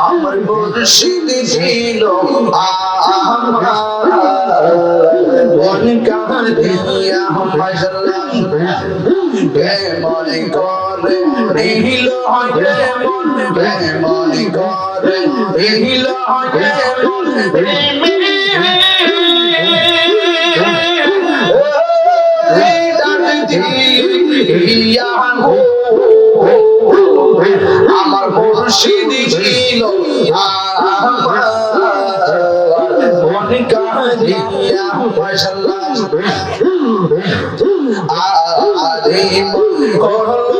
আমার মুর্শিদ ছিল মন কাঁদিয়া মশলা কেমন করে নীল কেমন কেমন করে। নীল কেমন আমার মুর্শিদ ছিল মন মন। করল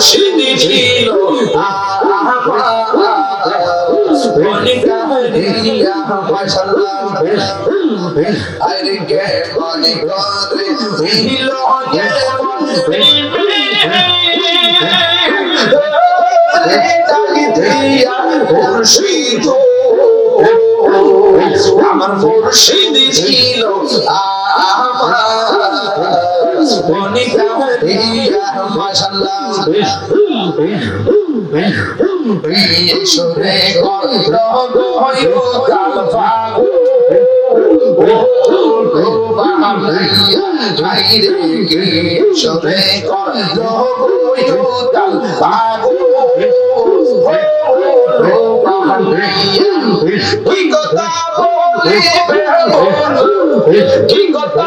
মুর্শিদ ছিল আরে কে মনে করে দিল মুর্শিদ আমার মুর্শিদ ছিল আমার মাশাআল্লাহ ঈশ্বরে কন্দ গয়ো কাল ফাগু ঈশ্বরে কন্দ গয়ো কাল ফাগু কি কথা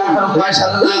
দিয়া মাশাআল্লাহ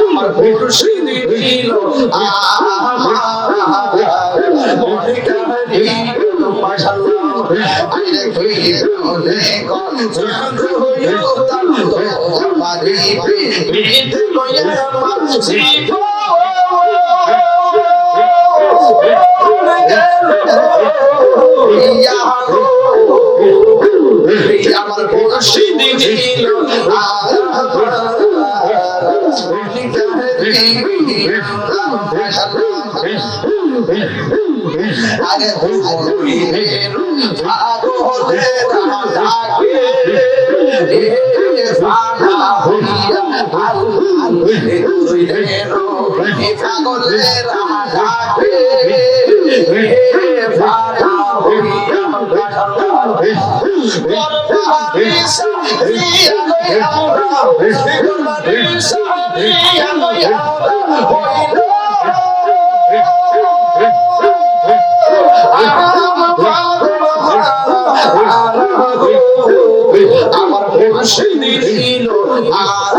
আমার মুর্শিদ ছিল মনে কাহিনী মাশাআল্লাহ আইরে কইলে কোন চাঁদ হইও তার তো মারি পিত কইয়া মাছিব ইয়া আরে হুজুরের পাগলে ডাকে রে ফানা হইয়া আল্লাহ হুজুরের পাগলে ডাকে রে ফানা হইয়া আমার মুর্শিদ ছিল আর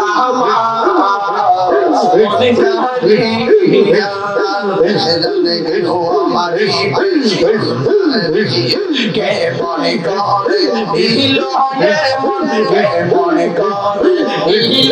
কে মনে করে দিল কে মনে করে দিল ছিল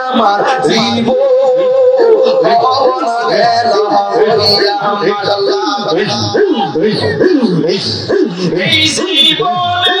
আমার জীব এই জীবনে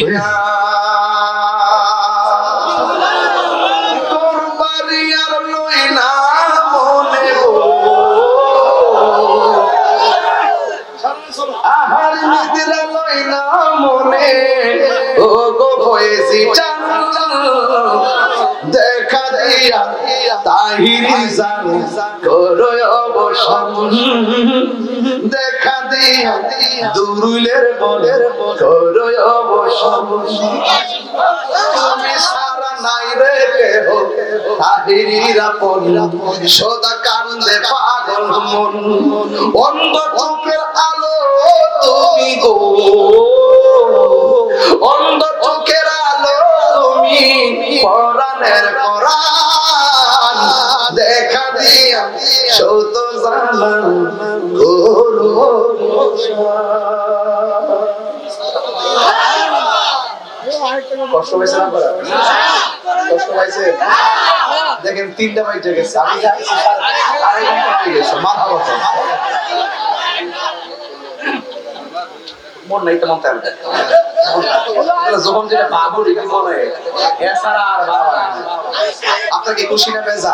তোর অবসান দেখা দিয়া দুরুলের বলের করো অবসান তুমি সারা নাই রে কেহ, তাহিরিরা পন সদা কান্দে পাগল মন। অন্ধ আলো তুমি গো। অন্ধ আলো তুমি পরাণের পরাণ। করো কষ্ট না কষ্ট হয়েছে দেখেন, তিনটা বাইটে গেছে। আমি মন নাই তেমন তেমন যখন যেটা ভাবো মনে এছাড়া আর ভাবা না। আপনার কি খুশি না বেজা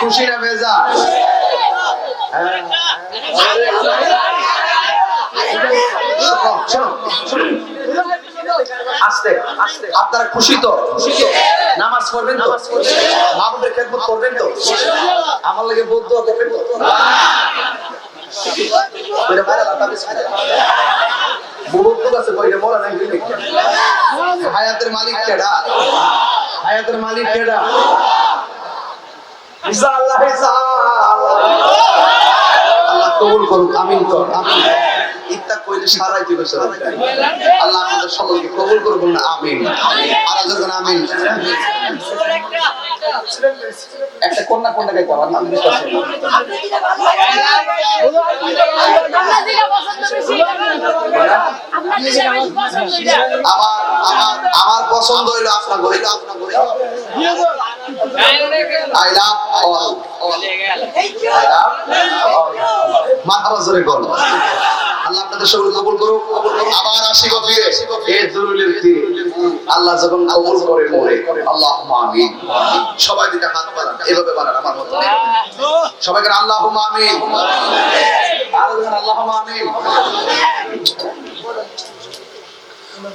খুশি না বেজা আপনারা খুশি তো? নামাজ তো? খেদমত করবেন তো? আমার লাগে বৌদ্ধ করবেন তো? হায়াতের মালিক কেডা হায়াতের মালিক কেডা আল্লাহ কবুল করুক আমিন কর আমিন। ইত্তা কইলে সারাই দিবে সারা আল্লাহ আপনাদের সকলকে কবুল করুক না আমিন। আর যখন আমিন। একটা কন্যা কন্যা গাইতে আমার নাম বিশ্বাস আমার আমার পছন্দ হইল আপনার বই আপনার বই I love all I love মাথা জোরে কর আল্লাহ আপনাদের সকল কবুল করুক। আবার আসি গো ফিরে এই দুরুলের তীরে আল্লাহ যখন কবুল করে মোরে আল্লাহ আমিন। সবাই দিকে হাত বাড়ান। এভাবে বাড়ান আমার মতো। সবাইকে আল্লাহ আমিন। আরও আল্লাহ আমিন।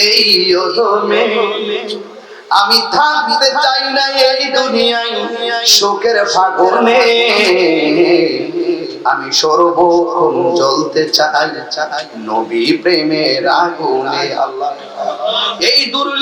এই অধমে আমি থাকতে চাই না এই দুনিয়ায়। শোকের ফাগুনে আমি সর্বক্ষণ জ্বলতে চাই। চাই নবী প্রেমের আগুনে আল্লাহ। এই দুরুল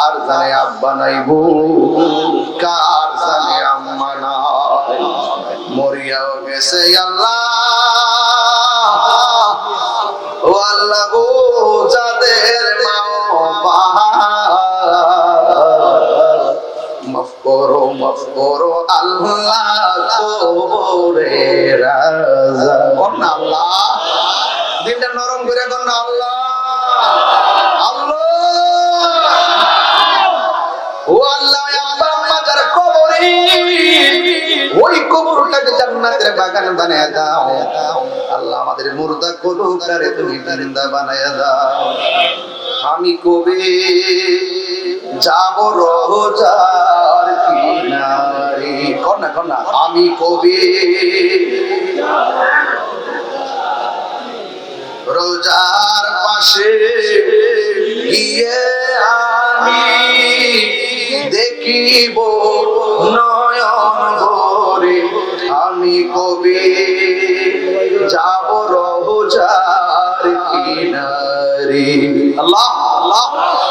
কার জানে আব্বা নাইবো কার জানে আম্মা নাই? মরিয়াও গেছে আল্লাহ। ও আল্লাহ গো, যাদের মা মাফ করো মাফ করো, আল্লাহ কবরে রাজা। কন্যা আল্লাহ। দিনটা নরম করে কন্যা আল্লাহ ও আল্লাহ আব্বা আম্মা যারা কবরে ওই কবরটাকে জান্নাতের বাগান বানায় দাও। আল্লাহ আমাদের মুর্দা তুমি বানায় দাও। আমি কবে যাব রোজার কিনারে? আমি কবে রোজার পাশে গিয়ে আমি দেখিব নয়ন ভরে আমি কবে যাব রোজার কিনারে? আল্লাহ আল্লাহ।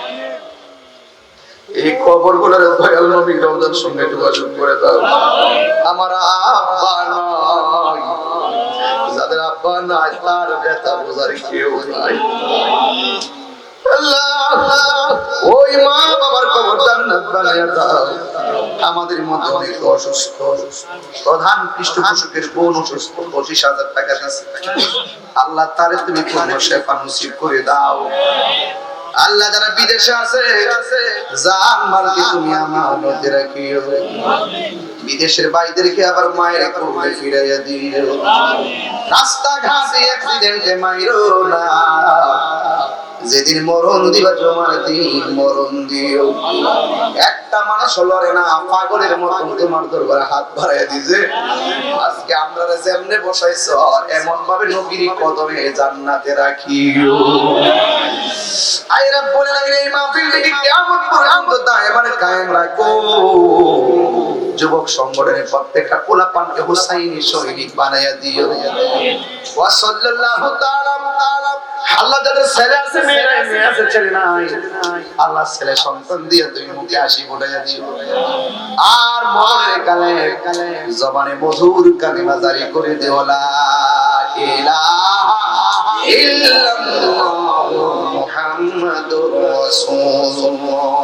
এই খবরগুলোর দয়াল নবী রমজান সঙ্গে যোগাযোগ করে দাও। আমার আব্বা যাদের আব্বা নাই, তার ব্যথা বোঝার কেউ নাই। ওই মা বাবার জান্নাত দাও। আমাদের মধ্যে অনেক অসুস্থ। প্রধান পৃষ্ঠপোষকের বোন অসুস্থ, পঁচিশ হাজার টাকা দিচ্ছে আল্লাহ তারে তুমি পূর্ণ শেফা নসিব করে দাও। আল্লাহ যারা বিদেশে আছে জান মালকে তুমি মধ্যে রাখিও। বিদেশের বাইদেরকে আবার মায়ের কোলে ফিরাইয়া দিও। রাস্তাঘাটে অ্যাক্সিডেন্টে মাইরো না। যেদিন মরণ দিবা তোমার দিন মরণ দিও। একটা মানুষ লড়ে না, পাগলের মতন তোমার দরবারে হাত বাড়াইয়া দিছে। আজকে আমরা যেমনে বসাইছ এমন ভাবে নবীর কদমে জান্নাতে রাখিও। আই রব্বুল আলামিন, এই মাহফিলটিকে কিয়ামত পর্যন্ত দায়মান কায়েম রাখো। যুবক সংগঠনের প্রত্যেকটা পোলাপানকে হুসাইনি সৈনিক বানাইয়া দিও। আল্লাহ আর মনের কালে জবানে মধুর করে দিও, লা